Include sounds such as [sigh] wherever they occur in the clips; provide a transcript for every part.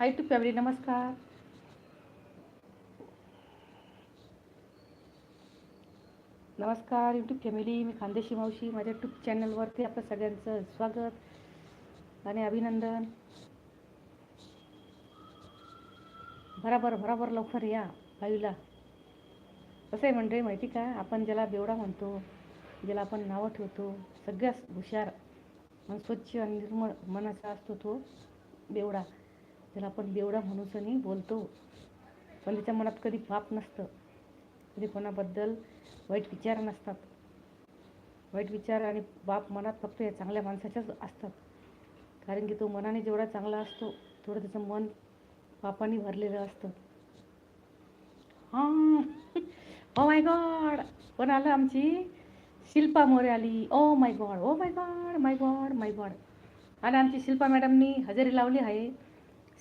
High to family नमस्कार. नमस्कार YouTube family मी खानदेशी मावशी. माझ्या यूट्यूब चॅनलवरती आपलं सगळ्यांचं स्वागत आणि अभिनंदन. बराबर बराबर लवकर या बाईला. कसं आहे म्हणजे माहिती का? आपण ज्याला बेवडा म्हणतो ज्याला आपण नावं ठेवतो सगळ्यात हुशार स्वच्छ आणि निर्मळ मनाचा असतो तो बेवडा. त्याला आपण देवडा म्हणूनसनी बोलतो. पण त्याच्या मनात कधी पाप नसतं. कधी कोणाबद्दल वाईट विचार नसतात. वाईट विचार आणि बाप मनात फक्त या चांगल्या माणसाच्याच असतात. कारण की तो मनाने जेवढा चांगला असतो तेवढं त्याचं मन पापाने भरलेलं असतं. हां. ओ माय गॉड पण आलं आमची शिल्पा मोरे आली ओ my god oh my god my god my god आणि आमची शिल्पा मॅडमनी हजेरी लावली आहे.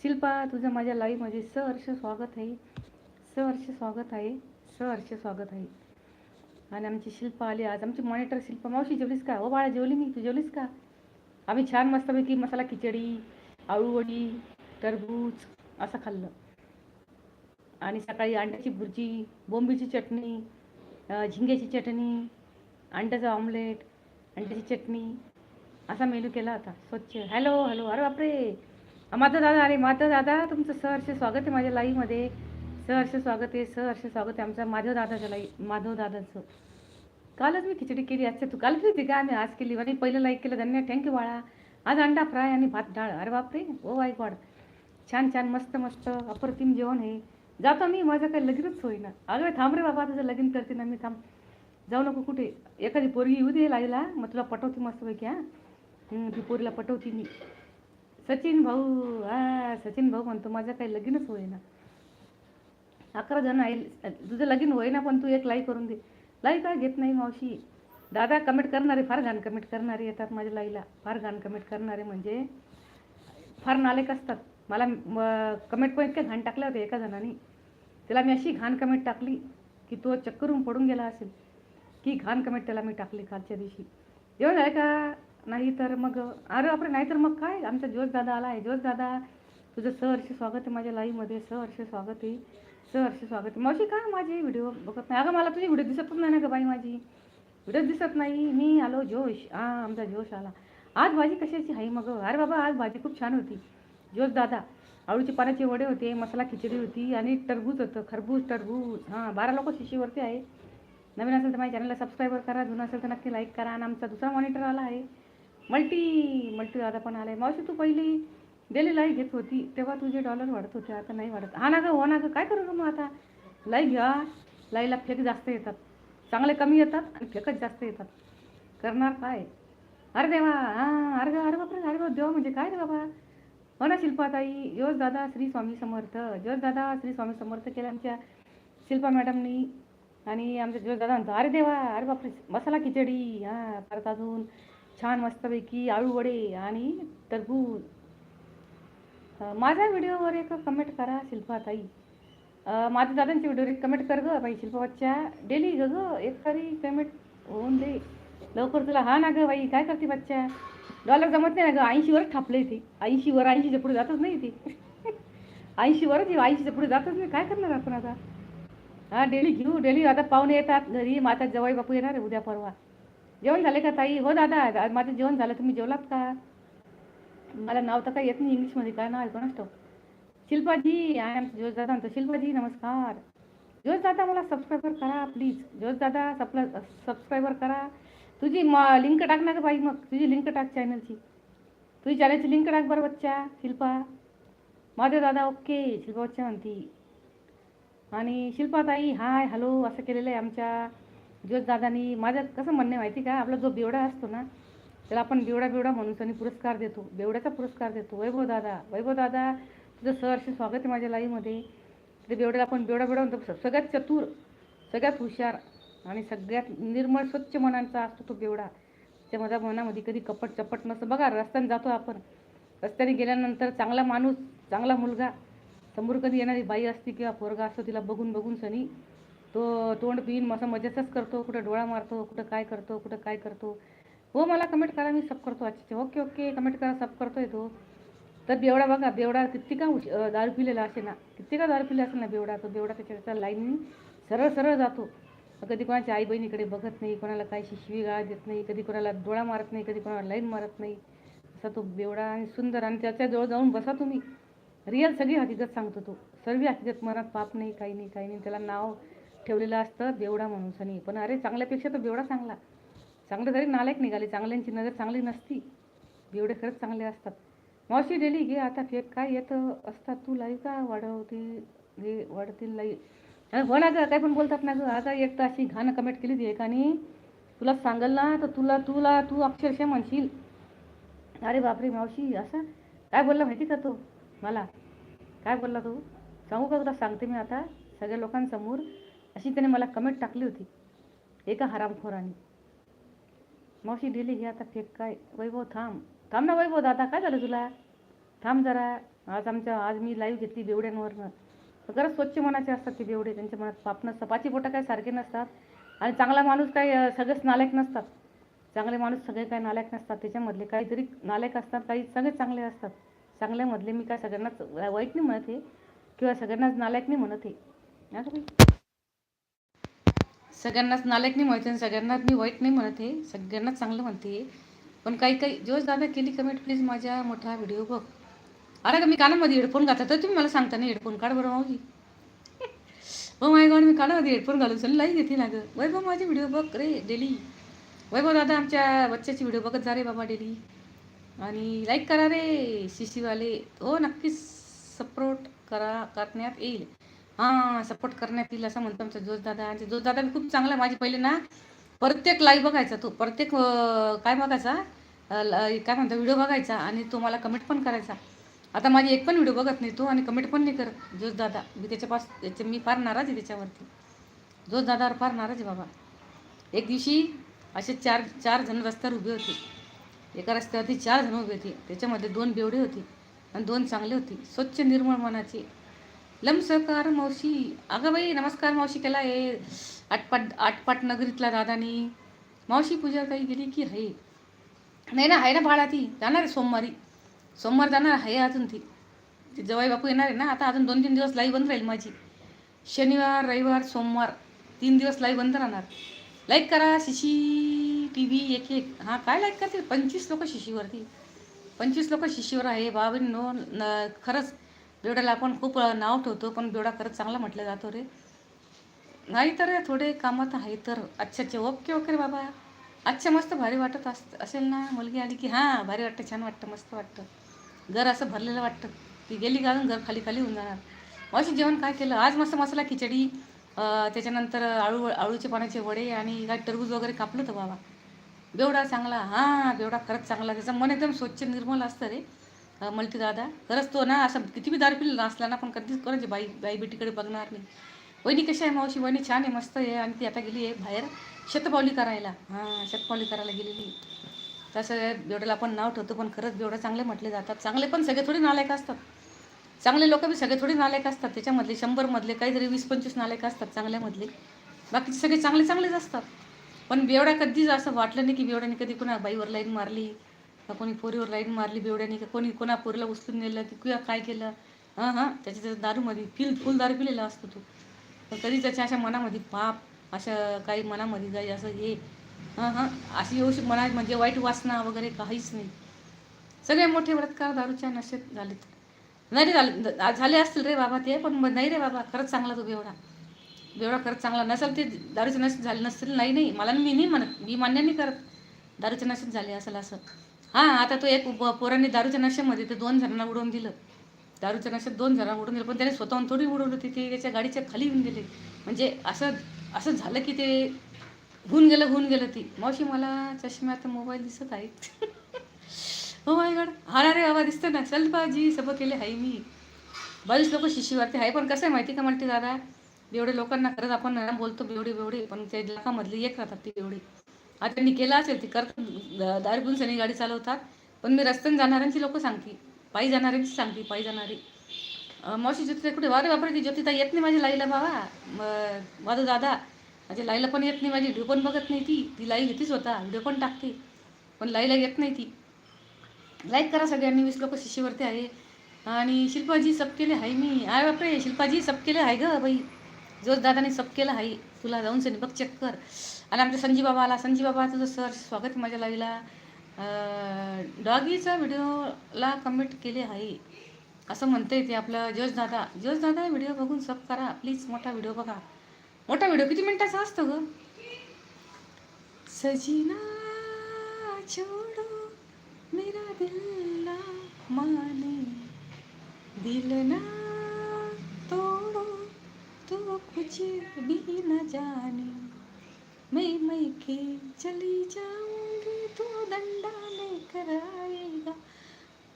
शिल्पा तुझं माझ्या लाईव्हमध्ये सहर्ष स्वागत आहे. सहर्ष स्वागत आहे. सहर्ष स्वागत आहे. आणि आमची शिल्पा आली आज. आमची मॉनिटर शिल्पा. मावशी जेवलीस का? हो बाळा जेवली मी. तू जेवलीस का? आम्ही छान मस्तपैकी मसाला खिचडी आळूवडी टरबूज असं खाल्लं. आणि सकाळी अंड्याची भुर्जी बोंबीची चटणी झिंग्याची चटणी अंड्याचं ऑमलेट अंड्याची चटणी असा मेनू केला होता. स्वच्छ. हॅलो हॅलो अरे बापरे! माझं दादा अरे माझं दादा तुमचं सहर्ष स्वागत आहे माझ्या लाईव्हमध्ये सहर्ष स्वागत आहे सहर्ष स्वागत आहे आमच्या माधव दादाच्या लाई माधव दादाचं कालच मी खिचडी केली आजच्या तू काल केली होती का? आम्ही आज केली आणि पहिलं लाईक केलं धन्य थँक्यू बाळा. आज अंडा फ्राय आणि भात डाळ. अरे बापरे ओ वाय गॉड. छान छान मस्त मस्त अप्रतिम जेवण आहे. जातो मी माझं काही लगीनच होईना. अगं थांब रे बाबा तुझं लगीन करते ना मी थांब. जाऊ नको कुठे. एखादी पोरगी येऊ दे लाईला मग तुला पटवते मस्तपैकी हां. ती पोरीला पटवते मी. सचिन भाऊ हा सचिन भाऊ म्हणतो माझं काही लगीनच होईना. अकरा जण आई तुझं लगीन होईना पण तू एक लाईक करून दे. लाईक काय घेत नाही मावशी? दादा कमेंट करणारे फार घाण कमेंट करणारे येतात माझ्या लाईला. फार घाण कमेंट करणारे म्हणजे फार नालेक असतात. मला कमेंट पण इतक्या घाण टाकल्या होत्या एका जणाने. त्याला मी अशी घाण कमेंट टाकली की तो चक्करून पडून गेला असेल. की घाण कमेंट त्याला मी टाकली कालच्या दिवशी. येऊन आहे का? नाही तर मग अरे बापरे नाही तर मग काय? आमचा जोश दादा आला आहे जोश दादा. तुझं सहर्ष स्वागत आहे माझ्या लाईव्हमध्ये सहर्ष स्वागत आहे सहर्ष स्वागत आहे. मावशी का माझे व्हिडिओ बघत नाही? अगं मला तुझी व्हिडिओ दिसतच नाही ना गं बाई माझी. व्हिडिओ दिसत नाही. मी आलो जोश. हां आमचा जोश आला. आज भाजी कशाची आहे मग? अरे बाबा आज भाजी खूप छान होती. जोश दादा आळूचे पाण्याचे वडे होते मसाला खिचडी होती आणि टरबूज होतं. खरबूज टरबूज. हां बारा लोक शिशीवरती आहे. नवीन असेल तर माझ्या चॅनलला सबस्क्राईबर करा. जुनं असेल तर नक्की लाईक करा. आणि आमचा दुसरा मॉनिटर आला आहे. मल्टी मल्टी दादा पण आलाय. मावशी तू पहिली डेली लाई घेत होती तेव्हा तुझे डॉलर वाढत होते आता नाही वाढत. हा ना गं हो ना गं काय करू गं मग आता? लाई घ्या. लाईला फेक जास्त येतात. चांगले कमी येतात आणि फेकच जास्त येतात. करणार काय? अरे देवा हां अरे अरे बापरे अरे बाबा देवा म्हणजे काय रे बाबा? हो ना शिल्पाताई योज दादा श्री स्वामी समर्थ. जोश दादा श्री स्वामी समर्थ केलं आमच्या शिल्पा मॅडमनी. आणि आमच्या जोश दादा म्हणतो अरे देवा अरे बापरे मसाला खिचडी. हां परत अजून छान मस्तपैकी आळूवडे आणि टरबूज. माझ्या व्हिडिओवर एक कमेंट करा शिल्पाताई. माझ्या दादांच्या व्हिडिओवर एक कमेंट कर गं बाई शिल्पा डेली ग गं एक तरी कमेंट होऊन दे. लवकर तुला हा ना गं बाई काय करते बच्चा? डॉलर जमत नाही ना गं ऐंशीवरच थापले ते. ऐंशीवर ऐंशीच्या पुढे जातच नाही ते. [laughs] ऐंशीवरच ऐंशीच्या पुढे जातच नाही. काय करणार आपण आता? हा डेली घेऊ डेली आता पाहुणे येतात घरी. माझा जवाई बापू येणार आहे उद्या परवा. जेवण झाले का ताई? हो दादा माझं जेवण झालं. तुम्ही जेवलात का? मला नाव तर काही येत नाही इंग्लिशमध्ये काय नाव आहे कोणाच ठाऊक? शिल्पाजी आय एम जोश दादा म्हणतो. शिल्पाजी नमस्कार. जोश दादा मला सबस्क्रायबर करा प्लीज जोश दादा सप्ला सबस्क्रायबर करा. तुझी म लिंक टाक ना गं बाई मग. तुझी लिंक टाक चॅनलची तुझी चॅनलची लिंक टाक बरं बच्चा शिल्पा. माझे दादा ओके शिल्पा बच्चा म्हणती. आणि शिल्पाताई हाय हॅलो असं केलेलं आहे आमच्या. दादानी माझं कसं म्हणणं आहे माहिती का? आपला जो बेवडा असतो ना त्याला आपण बेवडा बेवडा म्हणून त्यांनी पुरस्कार देतो. बेवड्याचा पुरस्कार देतो. वैभव दादा वैभव दादा तुझं सहर्ष स्वागत आहे माझ्या लाईव्हमध्ये ते बेवड्याला आपण बेवडा बेवडा म्हणतो. सगळ्यात चतुर सगळ्यात हुशार आणि सगळ्यात निर्मळ स्वच्छ मनांचा असतो तो बेवडा. त्या माझ्या मनामध्ये कधी कपट चपट नसतं. बघा रस्त्याने जातो आपण. रस्त्याने गेल्यानंतर चांगला माणूस चांगला मुलगा समोर कधी येणारी बाई असते किंवा पोरगा असतो तिला बघून बघून सनी तो तोंड पिन मसा मजेचाच करतो कुठं डोळा मारतो कुठं काय करतो कुठं काय करतो. हो मला कमेंट करा मी सब करतो अच्छा ओके ओके कमेंट करा सब करतोय तो. तर बेवडा बघा बेवडा किती का उश- दारू पिलेला असे ना किती का दारू पिले असेल ना बेवडा तो बेवडा त्याच्या त्याच्या लाईन सरळ सरळ जातो. कधी कोणाच्या आई बहिणीकडे बघत नाही कोणाला काही शिशवी गाळ देत नाही कधी कोणाला डोळा मारत नाही कधी कोणाला लाईन मारत नाही. असा तो बेवडा आणि सुंदर आणि त्याच्याजवळ जाऊन बसा तुम्ही. रिअल सगळी हकीकत सांगतो तो. सर्व हकीकत मनात पाप नाही काही नाही काही नाही. त्याला नाव ठेवलेलं असतं बेवडा म्हणून सनी. पण अरे चांगल्यापेक्षा तर बेवडा चांगला. चांगले तरी नालायक निघाले चांगल्यांची नजर चांगली नसती. बेवडे खरंच चांगले असतात. मावशी डेली घे आता फेक काय येतं असतात तू? लाई का वाढवते हे वाढतील लाई अरे हो ना गं काय पण बोलतात ना गं. आता एक तर अशी घाण कमेंट केली ती एकाने. तुला सांगल ना तर तुला तुला तू अक्षरशः म्हणशील. अरे बापरे मावशी असं? काय बोलला माहिती का तो? मला? काय बोलला तू? सांगू का तुला? सांगते मी आता. सगळ्या लोकांसमोर. अशी त्याने मला कमेंट टाकली होती. एका हरामखोराने. मावशी डेली ही आता फेक काय? वैभव थांब. थांब ना वैभव दादा काय झालं तुला? थांब जरा. आज आमच्या आज मी लाईव्ह घेतली बेवड्यांवरनं. खरंच स्वच्छ मनाचे असतात ते बेवडे. त्यांच्या मनात पाप नसतं. पाची बोटं काय सारखे नसतात. आणि चांगला माणूस काय सगळेच नालायक नसतात. चांगले माणूस सगळे काय नालायक नसतात. त्याच्यामधले काहीतरी नालायक असतात. काही सगळे चांगले असतात. चांगल्यामधले मी काय सगळ्यांनाच वाईट नाही म्हणत आहे किंवा सगळ्यांनाच नालायक नाही म्हणत आहे सगळ्यांनाच नालायक नाही म्हणते आणि सगळ्यांनाच मी वाईट नाही म्हणत आहे. सगळ्यांनाच चांगलं म्हणते पण काही काही जोश दादा केली कमेंट प्लीज माझ्या मोठा व्हिडिओ बघ. अरे का मी कानामध्ये हेडफोन घातला तर तुम्ही मला सांगता नाही हेडफोन काढ बरं माऊजी हो माय गॉड मी कानामध्ये हेडफोन घालून चल लाई घेते ना गं. वैभव माझे व्हिडिओ बघ रे डेली वैभव दादा आमच्या बच्च्याची व्हिडिओ बघत जा रे बाबा डेली आणि लाईक करा रे शिशीवाले हो नक्कीच सपोर्ट करा करण्यात येईल. हां सपोर्ट करण्यात येईल असं म्हणतो आमचा जोशदादा आणि जोश मी खूप चांगला आहे. माझी पहिले ना प्रत्येक लाईव्ह बघायचा तो. प्रत्येक काय बघायचा? ल- काय म्हणतो? व्हिडिओ बघायचा आणि तो मला कमेंट पण करायचा. आता माझी एक पण व्हिडिओ बघत नाही तो आणि कमेंट पण नाही करत. जोशदादा मी त्याच्यापास त्याचे मी फार नाराज आहे त्याच्यावरती. जोशदादावर फार नाराज आहे बाबा. एक दिवशी असे चार चार जण रस्त्यावर उभे होते. एका रस्त्यावरती चार जण उभे होते. त्याच्यामध्ये दोन बेवडे होते आणि दोन चांगले होते. स्वच्छ निर्मळ मनाचे. लमसकार मावशी. अगं बाई नमस्कार मावशी केला आहे आटपाट आटपाट नगरीतला दादानी. मावशी पूजा काही गेली की आहे? नाही ना आहे ना बाळा ती. जाणार आहे सोमवारी. सोमवार जाणार आहे अजून ती. ती जवाई बापू येणार आहे ना? आता अजून दोन तीन दिवस लाईव्ह बंद राहील माझी. शनिवार रविवार सोमवार तीन दिवस लाईव्ह बंद राहणार. लाईक करा शिशी टी व्ही एक एक. हां काय लाईक करते? पंचवीस लोक शिशीवरती. पंचवीस लोक शिशीवर आहे. बाबींनो न खरंच बेवड्याला आपण खूप नाव ठेवतो पण बेवडा खरंच चांगला म्हटलं जातो रे. नाही तर थोडे कामात आहे तर अच्छा अच्छा हो. ओके ओके रे बाबा. अच्छा मस्त भारी वाटत अस असेल ना मुलगी आली की हां भारी वाटतं छान वाटतं मस्त वाटतं. घर असं भरलेलं वाटतं. ती गेली घालून घर खाली खाली होऊन जाणार? मावशी जेवण काय केलं? आज मस्त मसाला खिचडी त्याच्यानंतर आळू आळूचे पाण्याचे वडे आणि काय टरबूज वगैरे कापलं होतं बाबा. बेवडा चांगला हां बेवडा खरंच चांगला. त्याचं मन एकदम स्वच्छ निर्मल असतं रे. म्हणते दादा खरंच तो ना असं किती बी दारू पिलेला असला ना पण कधीच कोणाची बाई बाई बेटीकडे बघणार नाही. वहिनी कशी आहे मावशी? वहिनी छान आहे मस्त आहे आणि ती आता गेली आहे बाहेर शतपावली करायला. हां शतपावली करायला गेलेली तसं बेवड्याला आपण नाव ठेवतो पण खरंच बेवड्या चांगले म्हटले जातात. चांगले पण सगळे थोडे नालायक असतात. चांगले लोक बी सगळे थोडे नालायक असतात. त्याच्यामधले शंभरमधले काहीतरी वीस पंचवीस नालायक असतात चांगल्यामधले. बाकीचे सगळे चांगले चांगलेच असतात. पण बेवडा कधीच असं वाटलं नाही की बेवड्याने कधी कुणा बाईवर लाईन मारली का कोणी पोरीवर लाईन मारली बेवड्याने का कोणी कोणा पोरीला उचलून नेलं की किंवा काय केलं? हां हां त्याच्या त्याच्या दारूमध्ये फिल फुल दारू पिलेला असतो तो. पण कधी त्याच्या अशा मनामध्ये पाप अशा काही मनामध्ये काही असं हे. हां हां अशी येऊ शक मना म्हणजे वाईट वासना वगैरे काहीच नाही. सगळे मोठे व्रतकार दारूच्या नशेत झालेत. नाही रे झाले झाले असतील रे बाबा ते पण मग नाही रे बाबा खरंच चांगला तो बेवडा. बेवडा खरंच चांगला. नसेल ते दारूच्या नशेत झाले नसतील नाही नाही. मला मी नाही म्हणत. मी मान्य नाही करत. दारूच्या नशेत झाले असेल असं. हां आता तो एक पोरांनी दारूच्या नशेमध्ये ते दोन जणांना उडवून दिलं. दारूच्या नशेत दोन जणांना उडवून दिलं पण त्याने स्वतःहून थोडी उडवलं ते ते त्याच्या गाडीच्या खाली येऊन गेले. म्हणजे असं असं झालं की ते होऊन गेलं होऊन गेलं ती. मावशी मला चष्म्यात मोबाईल दिसत आहेत. हो माय गड हा रे बाबा दिसतं ना? चल बाजी सबं केले आहे मी. बरेच लोक शिशीवरती आहे पण कसं आहे माहिती का म्हणते दादा? एवढे लोकांना खरंच आपण बोलतो बेवडे बेवडे. पण त्या लाखामधली एक राहतात ते बेवडे. आता त्यांनी केला असेल ती करतात. दारू पिऊन सनी गाडी चालवतात. पण मी रस्त्याने जाणाऱ्यांची लोक सांगते. पायी जाणाऱ्यांची सांगते पायी जाणारी. मावशी ज्योतिता कुठे? वारे बापरे ती ज्योतिता येत नाही माझ्या लाईला बाबा. माझा दादा. माझ्या लाईला पण येत नाही माझी व्हिडिओ पण बघत नाही ती. ती लाई घेतीच होता. व्हिडिओ पण टाकते. पण लाईला येत नाही ती. लाईक करा सगळ्यांनी. वीस लोक शिष्यवरती आहे. आणि शिल्पाजी सब केले आहे मी. आय बापरे शिल्पाजी सब केले आहे ग बाई. जोश दादाने सब केलं आहे तुला जाऊन सनी बघ चेक कर. आणि आमच्या संजीव बाबा आला संजीव बाबा तुझं सर स्वागत माझ्या लाईला. डॉगीचा व्हिडिओला कमेंट केले आहे. असं म्हणते ते आपलं जोश दादा. जोश दादा व्हिडिओ बघून सब करा. प्लीज मोठा व्हिडिओ बघा. मोठा व्हिडिओ? किती मिनिटाचा असतो ग? सजीना छोड़ो मेरा दिल ना माने. दिल ना तोड़ो तो कुछ भी ना जाने. मैं मैं के चली जाऊंगी तो दंडा लेकर आएगा।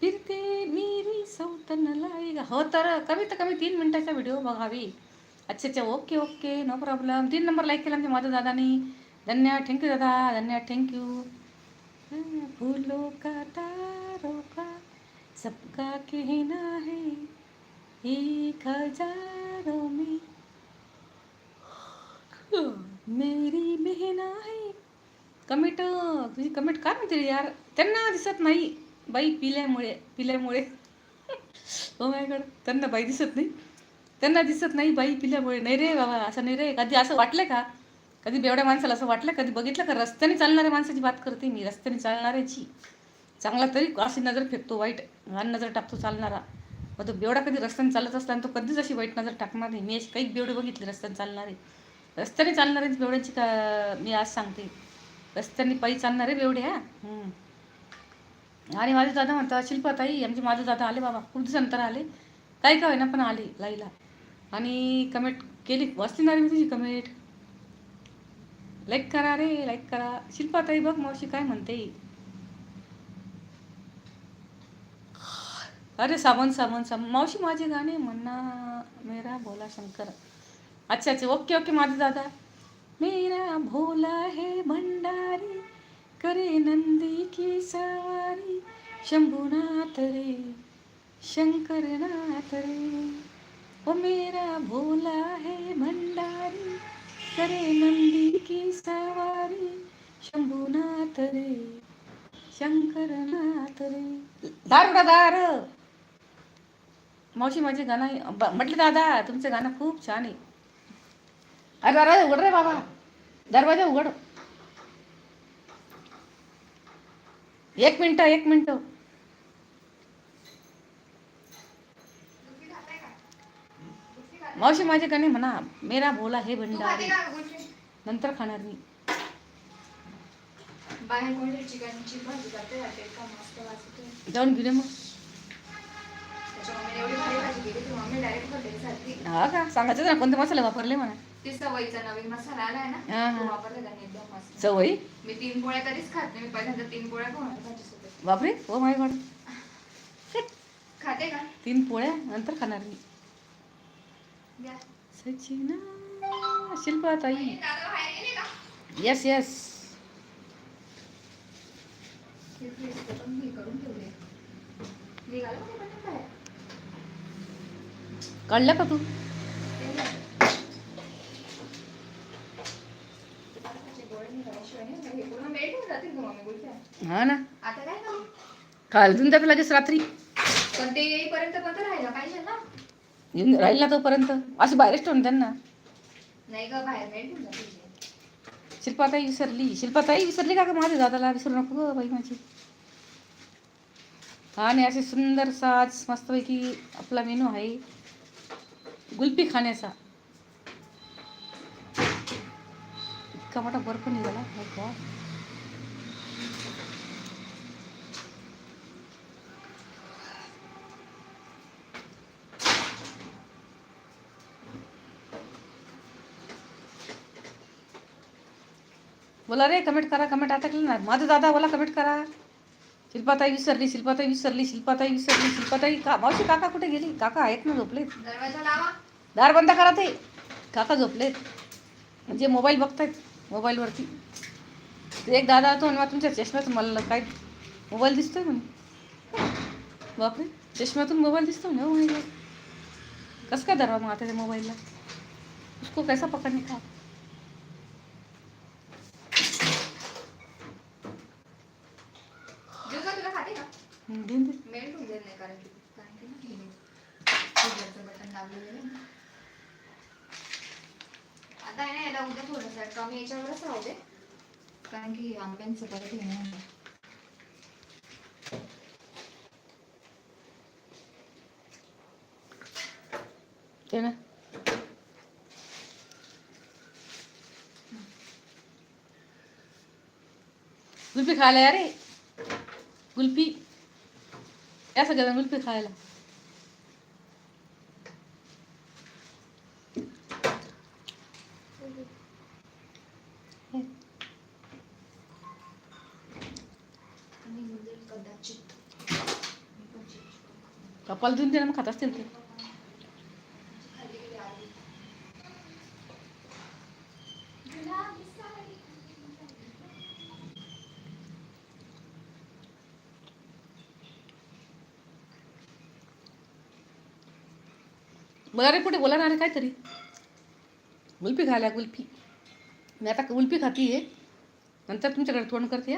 फिर ते मेरी सौतन लाएगा। हो तर कमीत कमी तीन मिनिटाचा व्हिडिओ बघावी अच्छा अच्छा ओके ओके नो प्रॉब्लेम तीन नंबर लाईक केला आमच्या माझ्या दादानी. धन्यवाद थँक्यू दादा. धन्यवाद थँक्यू फूलों का तारों का सबका कहना है एक हजारों में मेरी बहना आहे कमेंट तुझी कमेंट काय म्हणते रे यार? त्यांना दिसत नाही. बाई पिल्यामुळे पिल्यामुळे. Oh हो माझ्याकडं त्यांना बाई दिसत नाही. त्यांना दिसत नाही बाई पिल्यामुळे. नाही रे बाबा असं नाही रे. कधी असं वाटलं का? कधी बेवड्या माणसाला असं वाटलं? कधी बघितलं का? रस्त्याने चालणाऱ्या माणसाची बात करते मी रस्त्याने चालणाऱ्याची. चांगला तरी अशी नजर फेकतो वाईट घाण नजर टाकतो चालणारा. मग तो बेवडा कधी रस्त्याने चालत असताना तो कधीच अशी वाईट नजर टाकणार नाही. मी अशी काही बेवडे बघितले रस्त्याने चालणारे. रस्त्याने चालणारे बेवड्याची का मी आज सांगते. रस्त्याने पायी चालणारे बेवडे हा? हम्म. आणि माझे दादा म्हणतात शिल्पाताई आमचे माझे दादा आले बाबा खूप दिवसानंतर आले. काही का होईना पण आले लाईला. आणि कमेंट केली वाचली ना रे मी तुझी कमेंट. लाईक करा रे लाईक करा. शिल्पाताई बघ मावशी काय म्हणते. अरे साबण साबण साबण. मावशी माझे गाणे म्हणना मेरा भोला शंकर. अच्छा अच्छा. ओके ओके माझे दादा मेरा भोला है भंडारी करे नंदी की सवारी. शंभुनाथ रे शंकरनाथ रे. ओ मेरा भोला है भंडारी करे नंदी की सवारी. शंभुनाथ रे शंकरनाथ रे. दार उडा दार. मावशी माझे गाणं म्हटलं म्हटले दादा तुमचं गाणं खूप छान आहे. अरे दरवाजा उघड रे बाबा. दरवाजा उघड. एक मिनिट एक मिनिट. मावशी माझे गाणे म्हणा मेरा भोला हे भंडारी. नंतर खाणार मी. जाऊन घेऊन ये मग. हा का? सांगायचं ना कोणते मसाले वापरले म्हणा. ती सवयीचा नवीन मसाला आलाय ना. तो वापरला त्याने एकदम मस्त. सवयी? मी तीन पोळ्या कधीच खात नाही मी पहिल्यांदा तीन पोळ्या भाजीसोबत बापरे हो माय गॉड खाते का? तीन पोळ्या नंतर खाणार मी. द्या. सचिना शिल्पाताई दादा बाहेर गेले का? येस येस हे पण हे करून ठेवले निघालं का ते बटन बाहेर? काढलं का ते नाही. त्याचे गोळे निघाल्याशिवाय नाही होणार. हे पूर्ण मेल्ट होऊन जातील गं मम्मी गुलफ्या. हा ना. आता काय करू? देऊन त्यात लगेच रात्री. पण ते येईपर्यंत पण तर राहायला पाहिजे ना. येऊन राहील ना तोपर्यंत. अशी बाहेरच ठेवून त्यांना. नाही ग बाहेर ते. शिल्पाताई विसरली. शिल्पाताई विसरली का ग माझ्या दादाला विसरू नको ग बाई माझी. आणि असे सुंदर साज मस्तपैकी आपला मेनू आहे. गुलपी खाण्याचा. इतका मोठा बर्फ निघाला. my God. बोला रे कमेंट करा कमेंट अटकले ना माझं दादा बोला कमेंट करा. शिल्पाताई विसरली शिल्पाताई विसरली शिल्पाताई विसरली शिल्पाताई का मावशी काका कुठे गेली? काका आहेत ना झोपलेत. दरवाजा लावा. दार बंद करा ते. काका झोपलेत. म्हणजे मोबाईल बघतायत मोबाईलवरती ते एक दादा तो आणि तुमच्या चष्म्यातून मला काय मोबाईल दिसतोय म्हणे. बापरे चष्म्यातून मोबाईल दिसतो ना हो. कसं काय धरावा मग आता त्या मोबाईलला? उसको कैसा पकडणे का हं, देऊन दे मेल्ट होऊन जाईल नाही कारण की कारण की ना हे कूलरचं आता आहे ना याला उद्या थोडंसं कमी याच्यावरच राहू दे. कारण की आंब्यांचं परत नाही. ते ना. कुल्फी खायला या रे. कुल्फी या सगळ्यांना कुल्फी खायला आणि होऊन जाईल कदाचित मी पण change करू. कपाल देऊन दे ना खात असतील ते. मला रे कुठे बोला ना काहीतरी. गुल्फी खायला गुल्फी मी आता गुल्फी खाती आहे नंतर तुमच्याकडे तोंड करते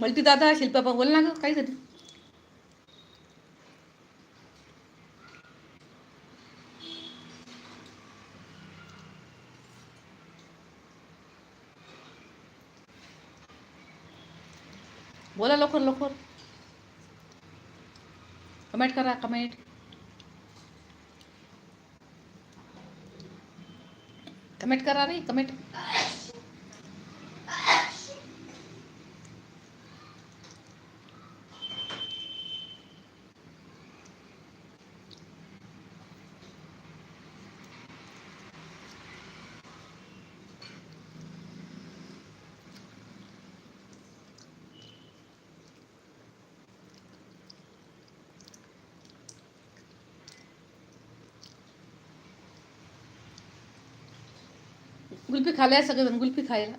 हं. मल्टी दादा, शिल्पा बोल ना ग काहीतरी बोला लवकर लवकर. कमेंट करा कमेंट कमेंट करा रे कमेंट गुल्फी खाल्या सगळेजण गुल्फी खायला.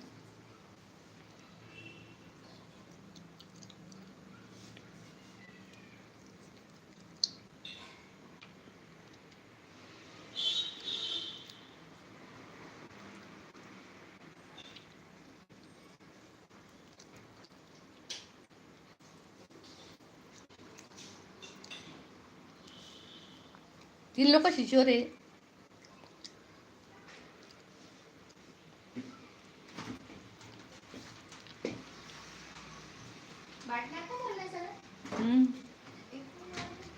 तीन लोक शिशोर. आहे बाटल्या का भरल्या सगळ्या? हम्म. एक मिनिट.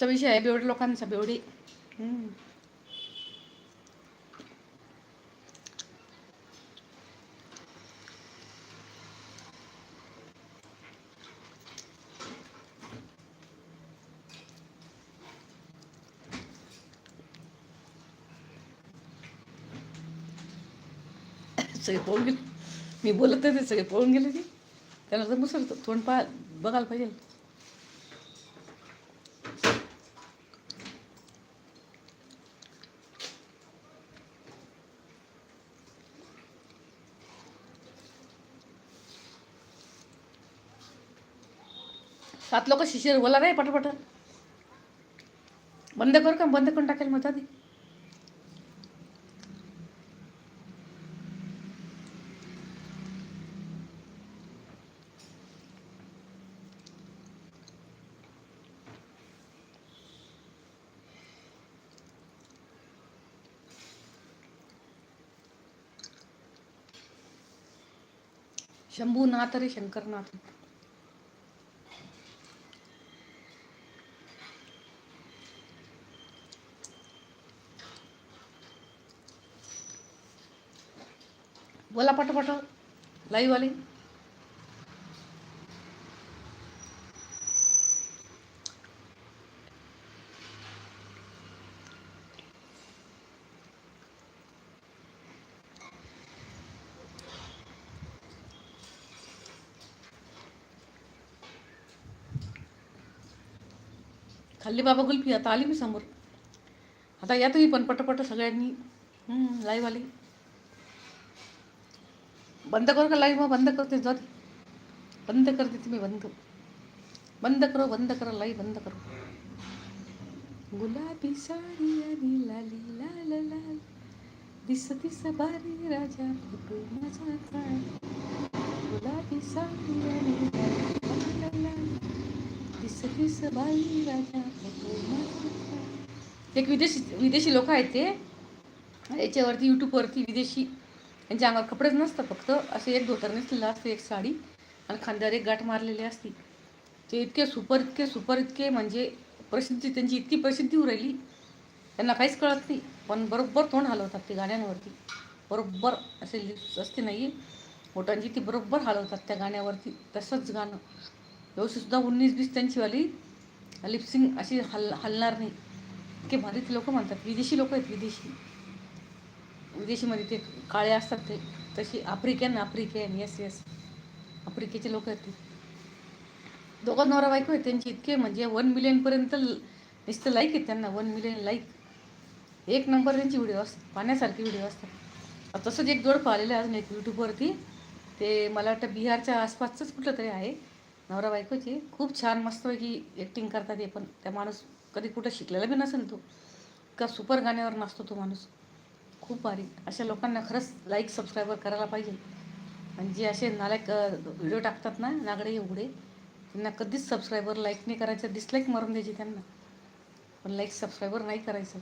आजचा विषय आहे बेवडे लोकांचा बेवडे. हम्म. सगळे पळून गेले. मी बोलत नाही ते सगळे पळून गेले ते. त्याला तर मुसळ तोंड पा बघायला पाहिजे. सात लोक शिशिर बोला रे पटपट. बंद करू का? बंद करून टाकेल मग आधी शंभूनाथ रे शंकरनाथ. बोला पटपट. लाईव्ह आले खाल्ली बाबा कुल्फी आता आली मी समोर. आता या तुम्ही पण पटपट सगळ्यांनी. लाईव्ह आली बंद करू का लाईव्ह मग बंद करते जाऊ बंद करते तुम्ही बंद. बंद करो बंद करो लाई बंद करो. गुलाबी साडी आणि लाली लाल लाल. दिस दिस बारी राजा फोटो माझा काय गुलाबी साडी आणि लाल लाल दिस दिस बारी राजा फोटो माझा एक विदेशी विदेशी लोक आहेत ते. याच्यावरती यूट्यूबवरती विदेशी यांच्या अंगावर कपडेच नसतं फक्त. असे एक धोतर नेसलेलं असतं एक साडी. आणि खांद्यावर एक गाठ मारलेली असती. ते इतके सुपर इतके सुपर इतके म्हणजे प्रसिद्धी त्यांची इतकी प्रसिद्धी होऊ राहिली. त्यांना काहीच कळत नाही. पण बरोबर तोंड हलवतात ते गाण्यांवरती. बरोबर असे लिप्स असते नाही बोटांची ती बरोबर हलवतात त्या गाण्यावरती. तसंच गाणं. व्यवस्थितसुद्धा उन्नीस बीस त्यांचीवाली लिप्सिंग अशी हल हलणार नाही. इतके भारी ते लोक म्हणतात. विदेशी लोक आहेत विदेशी. विदेशीमध्ये ते काळे असतात ते तशी आफ्रिकन आफ्रिकन येस येस आफ्रिकेचे लोक आहेत ते. दोघं नवरा बायको आहेत त्यांची इतके म्हणजे वन मिलियनपर्यंत नुसतं लाईक आहेत त्यांना वन मिलियन लाईक एक नंबर त्यांची व्हिडिओ असतात पाण्यासारखे व्हिडिओ असतात. तसंच एक जोड पाहिलेलं आहे अजून एक यूट्यूबवरती ते मला वाटतं बिहारच्या आसपासचंच कुठलं तरी आहे. नवरा बायकोचे. खूप छान मस्तपैकी ॲक्टिंग करतात ते पण. त्या माणूस कधी कुठं शिकलेला बी नसेल तो. का सुपर गाण्यावर नाचतो तो माणूस. खूप भारी. अशा लोकांना खरंच लाईक सबस्क्रायबर करायला पाहिजे. आणि जे असे नालायक व्हिडिओ टाकतात ना नागडे उघडे त्यांना कधीच सबस्क्रायबर लाईक नाही करायचं डिसलाईक मारून द्यायची त्यांना. पण लाईक सबस्क्रायबर नाही करायचं.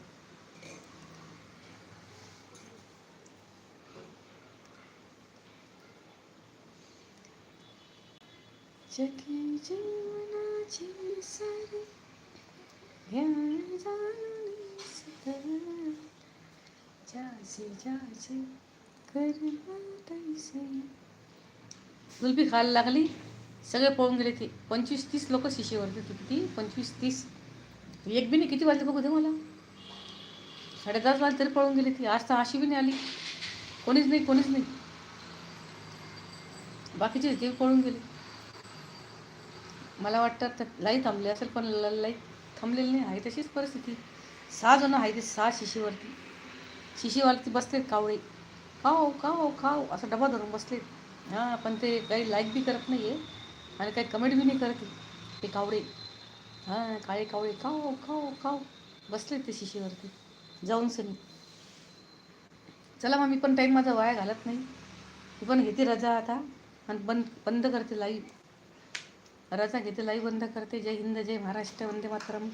जीवनाची सारी जाणून जाचे जाचे करमाटायचे कुल्फी खायला लागली. सगळे पळून गेले ते. पंचवीस तीस लोक शिशेवरती होती किती पंचवीस तीस एक बी नाही. किती वाजले बघू दे मला. साडेदहाच वाजले तरी पळून गेली ती. आज तर अशी बी नाही आली. कोणीच नाही कोणीच नाही. बाकीचे ते पळून गेले. मला वाटतं तर लाई थांबले असेल पण लाई थांबलेली नाही. आहे तशीच परिस्थिती. सहा जण आहे ते सहा शिशीवरती. शिशीवरती बसलेत कावळे. खाओ खाओ खाओ असा डबा धरून बसलेत. हां पण ते काही लाईक बी करत नाही आहे आणि काही कमेंट बी नाही करत ते कावळे. हां काळे कावळे खाओ खाओ खाओ बसलेत ते शिशीवरती. जाऊन सनी. चला मग मी पण टाईम माझा वाया घालत नाही. मी पण घेते रजा आता. आणि बंद बंद करते लाईव्ह रजा घेते लाईव्ह बंद करते. जय हिंद जय महाराष्ट्र. वंदे मातरम.